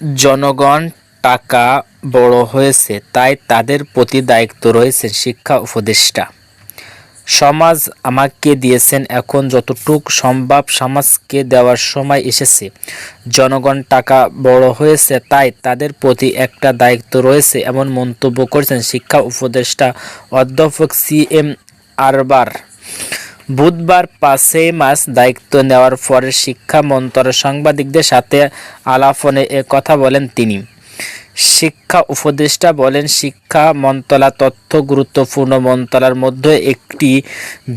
জনগণ টাকা বড় হয়েছে, তাই তাদের প্রতি দায়িত্ব রয়েছে শিক্ষা উপদেষ্টা। সমাজ আমাকে দিয়েছেন এখন যতটুক সম্ভব সমাজকে দেওয়ার সময় এসেছে। জনগণ টাকা বড় হয়েছে, তাই তাদের প্রতি একটা দায়িত্ব রয়েছে এমন মন্তব্য করেছেন শিক্ষা উপদেষ্টা অধ্যাপক সি এম আরবার। বুধবার পাঁচই মাস দায়িত্ব নেওয়ার পরে শিক্ষা মন্ত্রণালয়ের সাংবাদিকদের সাথে আলাপনে এ কথা বলেন তিনি। শিক্ষা উপদেষ্টা বলেন, শিক্ষা মন্ত্রণালয় তথ্য গুরুত্বপূর্ণ মন্ত্রণালয়ের মধ্যে একটি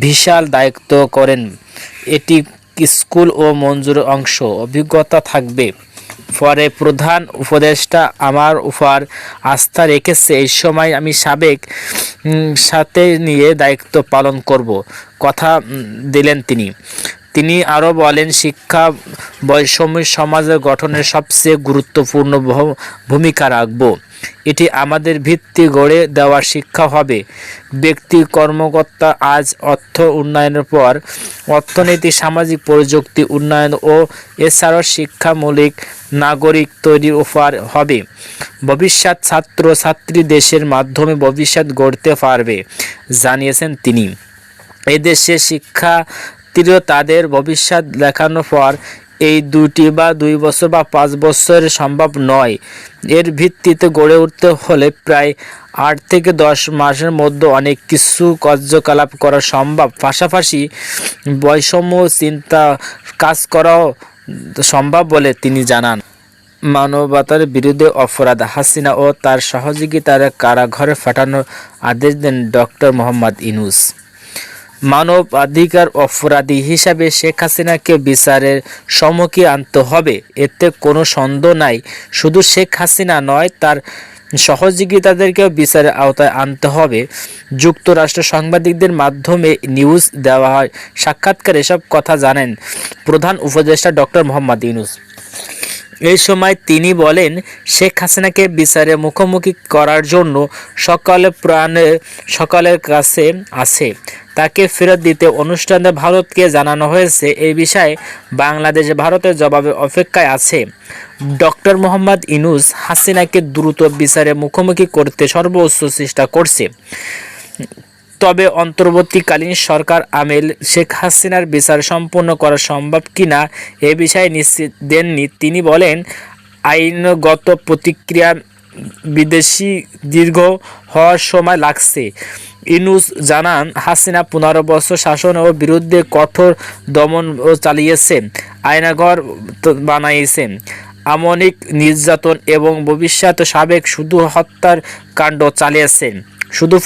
বিশাল দায়িত্ব করেন। এটি স্কুল ও মঞ্জুর অংশ। অভিজ্ঞতা থাকবে। পরে প্রধান উপদেষ্টা আমার উপর আস্থা রেখেছে। এই সময় আমি সাবেক সাথে নিয়ে দায়িত্ব পালন করব, কথা দিলেন তিনি। তিনি আরও বলেন, শিক্ষা বৈষম্য সমাজের গঠনের সবচেয়ে গুরুত্বপূর্ণ ভূমিকা রাখব। এটি আমাদের ভিত্তি গড়ে দেওয়ার শিক্ষা হবে। ব্যক্তি কর্মকর্তা আজ অর্থ উন্নয়নের পর অর্থনীতি, সামাজিক প্রযুক্তি উন্নয়ন ও এছাড়াও শিক্ষামূলক নাগরিক তৈরির উপর হবে। ভবিষ্যৎ ছাত্র ছাত্রী দেশের মাধ্যমে ভবিষ্যৎ গড়তে পারবে, জানিয়েছেন তিনি। এদেশে শিক্ষার্থীরা তাদের ভবিষ্যৎ দেখানোর পর এই দুটি বা দুই বছর বা পাঁচ বছর সম্ভব নয়। এর ভিত্তিতে গড়ে উঠতে হলে প্রায় আট থেকে দশ মাসের মধ্যে অনেক কিছু কার্যকলাপ করা সম্ভব। পাশাপাশি বৈষম্য চিন্তা কাজ করাও সম্ভব বলে তিনি জানান। মানবতার বিরুদ্ধে অপরাধ, হাসিনা ও তার সহযোগিতার কারাঘরে ফাটানোর আদেশ দেন ডক্টর মোহাম্মদ ইনুস মানব অধিকার অপরাধী হিসাবে শেখ হাসিনাকে বিচারের সম্মুখে আনতে হবে। এতে কোনো সন্দেহ নাই। শুধু শেখ হাসিনা নয়, তার সহযোগিতাদেরকেও বিচারের আওতায় আনতে হবে। যুক্তরাষ্ট্র সাংবাদিকদের মাধ্যমে নিউজ দেওয়া হয়। সাক্ষাৎকার এসব কথা জানেন প্রধান উপদেষ্টা ডক্টর মোহাম্মদ ইউনুস। এই সময় তিনি বলেন, শেখ হাসিনাকে বিচারে মুখোমুখি করার জন্য সকালে প্রাণে, সকলের কাছে আছে। তাকে ফেরত দিতে অনুষ্ঠানে ভারতকে জানানো হয়েছে। এই বিষয়ে বাংলাদেশ ভারতের জবাবে অপেক্ষায় আছে। ডক্টর মোহাম্মদ ইনুস হাসিনাকে দ্রুত বিচারে মুখোমুখি করতে সর্বোচ্চ চেষ্টা করছে। তবে অন্তর্বর্তীকালীন সরকার আমেল শেখ হাসিনার বিচার সম্পন্ন করা সম্ভব কিনা এ বিষয়ে নিশ্চিত দেননি। তিনি বলেন, আইনগত প্রতিক্রিয়া বিদেশি দীর্ঘ হওয়ার সময় লাগছে। ইনুস জানান, হাসিনা পনেরো বছর শাসন ও বিরুদ্ধে কঠোর দমন ও চালিয়েছেন, আয়নাঘর বানাইয়েছেন আমনিক নির্যাতন এবং ভবিষ্যৎ সাবেক শুধু হত্যার কাণ্ড চালিয়েছেন। শুধু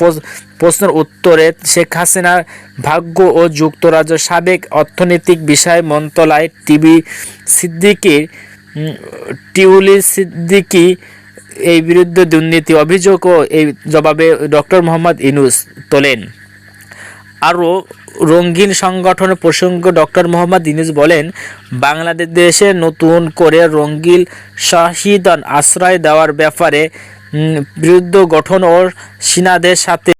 প্রশ্নের উত্তরে শেখ হাসিনার ভাগ্য ও যুক্তরাজ্য সাবেক অর্থনৈতিক বিষয় মন্ত্রণালয় টিভি সিদ্দিকির টিউলি সিদ্দিকি এই বিরুদ্ধে দুর্নীতি অভিযোগও এই জবাবে ডক্টর মোহাম্মদ ইনুস তোলেন। আরও রঙ্গিন সংগঠন প্রসঙ্গ ডক্টর মোহাম্মদ ইনুস বলেন, বাংলাদেশে নতুন করে রঙ্গিল শাহিদান আশ্রয় দেওয়ার ব্যাপারে বিরুদ্ধ গঠন ও সিনাদের সাথে